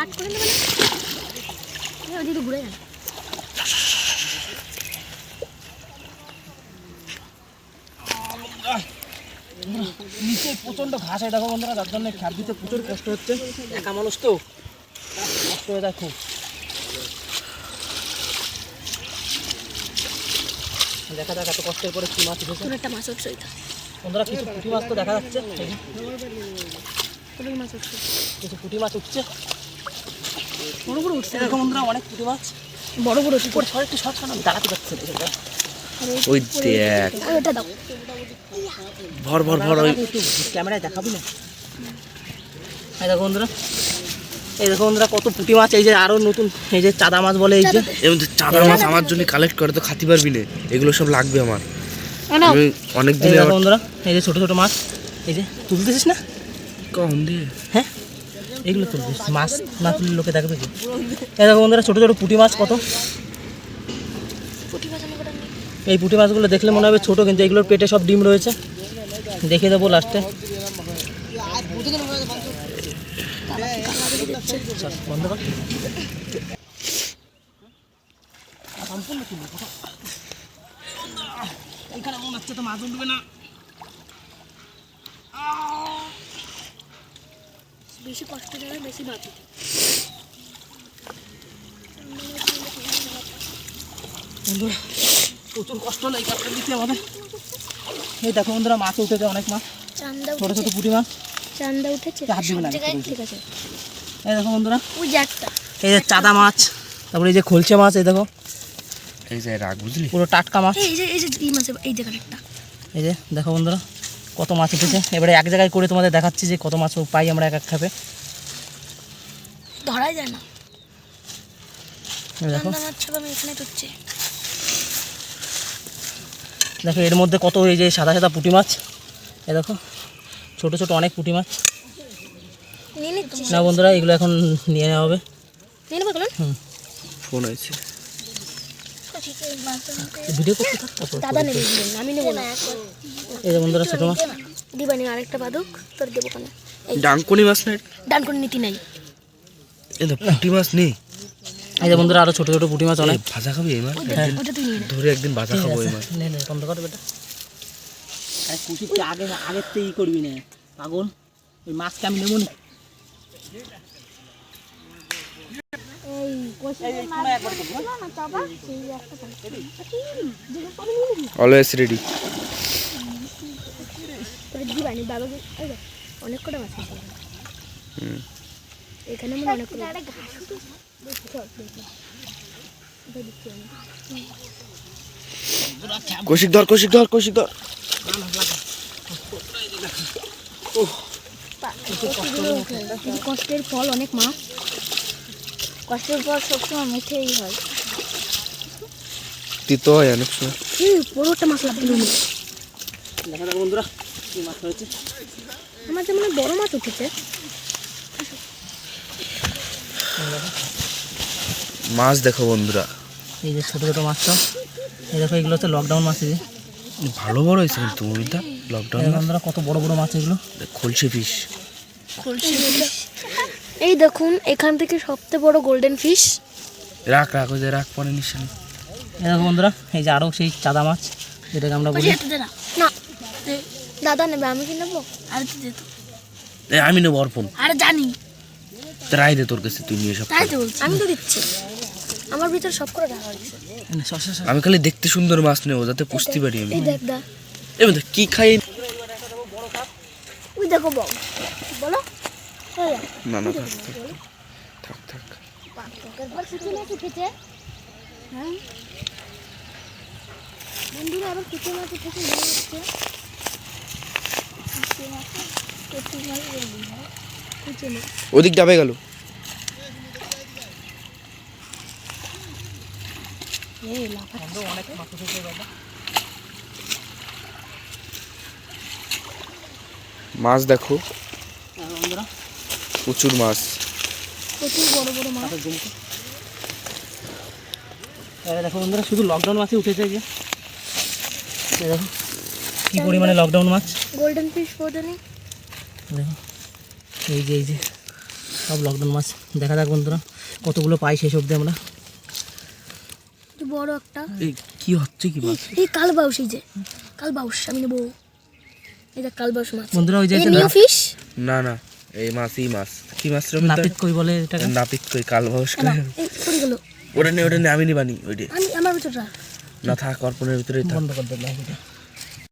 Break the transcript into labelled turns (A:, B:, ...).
A: কাট করে দেবে না? ওদিকে ঘুরে যান।
B: নিচে প্রচণ্ড ঘাস হয় দেখো বন্ধুরা যার জন্য খ্যাপ দিতে প্রচুর কষ্ট হচ্ছে। একা মানুষ তো? কষ্ট হয়ে দেখো দেখা যাক এত কষ্টের পরে কি মাছ উঠেছে।
A: একটা মাছ উঠছে
B: বন্ধুরা কিছু পুঁটি মাছ তো দেখা যাচ্ছে। কিছু পুঁটি মাছ উঠছে।
A: বড় বড় উঠছে।
B: দেখো বন্ধুরা অনেক পুঁটি মাছ।
A: বড় বড় উঠছে
B: সর একটু আমি দাঁড়াতে পারছি
C: ওই দেখ।
A: ওটা দাও।
C: ভর ভর ভর ওই
B: ক্যামেরায় দেখাবি না? এই দেখো বন্ধুরা এই দেখো বন্ধুরা কত পুঁটি মাছ। এই যে আরও নতুন এই যে চাদা মাছ বলে এই যে।
C: এমন চাদা মাছ আমার জন্য কালেক্ট করে তো খাতে পারবি না। এগুলো সব লাগবে আমার।
A: নাও
C: অনেক
B: এই
C: দিনে
B: বন্ধুরা এই যে ছোট ছোট মাছ। এই যে তুলতেছিস না?
C: কম দিয়ে?
B: হ্যাঁ? এগুলো তুলছিস মাছ না তুললে লোকে দেখবে কি? দেখো বন্ধুরা, ছোটো ছোটো পুঁটি মাছ কত? এই পুঁটি মাছগুলো দেখলে মনে হবে ছোটো, কিন্তু এগুলোর পেটে সব ডিম রয়েছে। দেখে দেবো লাস্টে সম্পূর্ণ তুলবো এইখানে মাছ উঠবে না।
A: বেশি কষ্ট দেবে বেশি মাছ
B: বন্ধুরা প্রচুর কষ্ট কাজটা দিতে আমাদের। এই দেখো বন্ধুরা মাছ উঠেছে অনেক মাছ।
A: চান্দা
B: ছোটো ছোটো পুঁটি মাছ।
A: চান্দা উঠেছে?
B: ঠিক
A: আছে।
B: এই দেখো বন্ধুরা
A: ওই যে একটা।
B: এই যে চাদা মাছ তারপরে এই যে খলছে মাছ এই দেখো।
C: এই যে রাখ বুঝলি?
B: পুরো টাটকা মাছ।
A: এই যে এই যে এই মাছে এই জায়গাটা একটা।
B: এই যে দেখো বন্ধুরা। কত মাছ উঠেছে। এবারে এক জায়গায় করে তোমাদের দেখাচ্ছি যে কত মাছ পাই আমরা এক এক খাপে
A: ধরাই যায় না।
B: দেখো। দেখো এর মধ্যে কত এই যে সাদা সাদা পুঁটি মাছ। এ দেখো ছোট ছোট অনেক পুঁটি মাছ।
A: নিয়ে
B: না বন্ধুরা এগুলো এখন নিয়ে নেওয়া হবে।
A: নিয়ে নেব বলুন
C: ফোন আছে
B: ভিডিও করতে থাক
A: দাদা নেবে। আমি নেব না।
B: এই যে বন্ধুরা ছোটো মাছ
A: দিবানি আরেকটা বাদক তোর দেবো কেন? এই
C: মাছ না
A: ডান করে নীতি নাই।
C: এই তো পুঁটি মাছ নেই।
B: এই যে বন্ধুরা আরও ছোট ছোট পুঁটি মাছ অনেক।
C: ভাজা খাবি এই মাছ?
A: নে।
C: ধরে একদিন ভাজা খাব এই মাছ।
B: নে নে বন্ধ কর বেটা আরে কুচি আগে আগের থেকে ই করবি না পাগল। ওই মাছকে আমি নেব না।
C: অলওয়েজ রেডি
A: তোর দিবানি বাবাকে এই দেখ, অনেক কটা মাছ আছে এখানে। কটা।
C: কৌশিক ধর কৌশিক ধর কৌশিক ধর।
A: কষ্টের ফল অনেক মাছ। কষ্টের ফল সবসময় মিঠেই হয়।
C: তিতো হয় অনেক সময়।
A: এই বড়টা মাছ
B: যাক বন্ধুরা কি মাছ হয়েছে।
A: আমার যেমন বড় মাছ উঠেছে।
C: মাছ দেখো বন্ধুরা।
B: এই যে ছোটো ছোটো মাছটা এই দেখো এগুলো হচ্ছে লকডাউন মাছ এই যে।
C: ভালো বড় হয়েছে কিন্তু মুভিটা লকডাউন
B: বন্ধুরা কত বড় বড় মাছ এগুলো।
C: খলসে ফিস
A: এই দেখুন এখান থেকে সবচেয়ে বড় গোল্ডেন ফিশ
C: রাখ রাখ ওই যে রাখ পরে নিশান
B: এই দেখো বন্ধুরা এই যে আরও সেই চাদা মাছ যেটাকে আমরা বলি।
A: না। দাদা নেবে আমি কি নেব? আর তুই দে তো।
C: আমি নেব অর্পণ।
A: আরে জানি।
C: রাই দে তোর কাছে তুই নিয়ে সব
A: তাই তো বলছি। আমি তো দিচ্ছি। আমার ভিতরে সব করে
B: সর, সর।
C: আমি খালি দেখতে সুন্দর মাছ নেব যাতে পুষতে পারি আমি।
A: এই দেখ দা।
C: দেখ, কি খাই?
A: ওই দেখো বল। বলো।
C: না না থাক থাক, থাক
A: হ্যাঁ? বন্ধুরা আবার কুচি মাছ উঠেছে মনে হচ্ছে কুচি মাছ কুচি মাছ বলি, হ্যাঁ? কুচি মাছ
C: ওদিক যাবে গেল। মাছ দেখো। প্রচুর মাছ।
A: প্রচুর বড় বড় মাছ
B: দেখো বন্ধুরা শুধু লকডাউন মাছই উঠেছে যে। দেখো কি পরিমাণে লকডাউন মাছ।
A: গোল্ডেন ফিশ বোঝনি?
B: দেখো এই যে এই যে সব লকডাউন মাছ। দেখা যাক বন্ধুরা কতগুলো পাই শেষ অবধি আমরা।
A: বড় একটা।
C: এই কি হচ্ছে কি মাছ?
A: এই কালবাউস এই যে। কালবাউস আমি নেব। এই যে কালবাউস মাছ।
B: বন্ধুরা ওই যে
A: এই নিউ ফিশ?
C: না না এই মাছই মাছ। কি মাছ রে
B: নাপিত কই বলে এটাকে?
C: নাপিত কই কাল ভাস
A: কেন পড়ে গেল।
C: ওটা নে ওটা নে আমি নিবানি ওইটা।
A: আমি আমার ভিতরটা।
C: না থাক অর্পণের ভিতরেই থাক।
B: বন্ধ করে দিলাম এটা।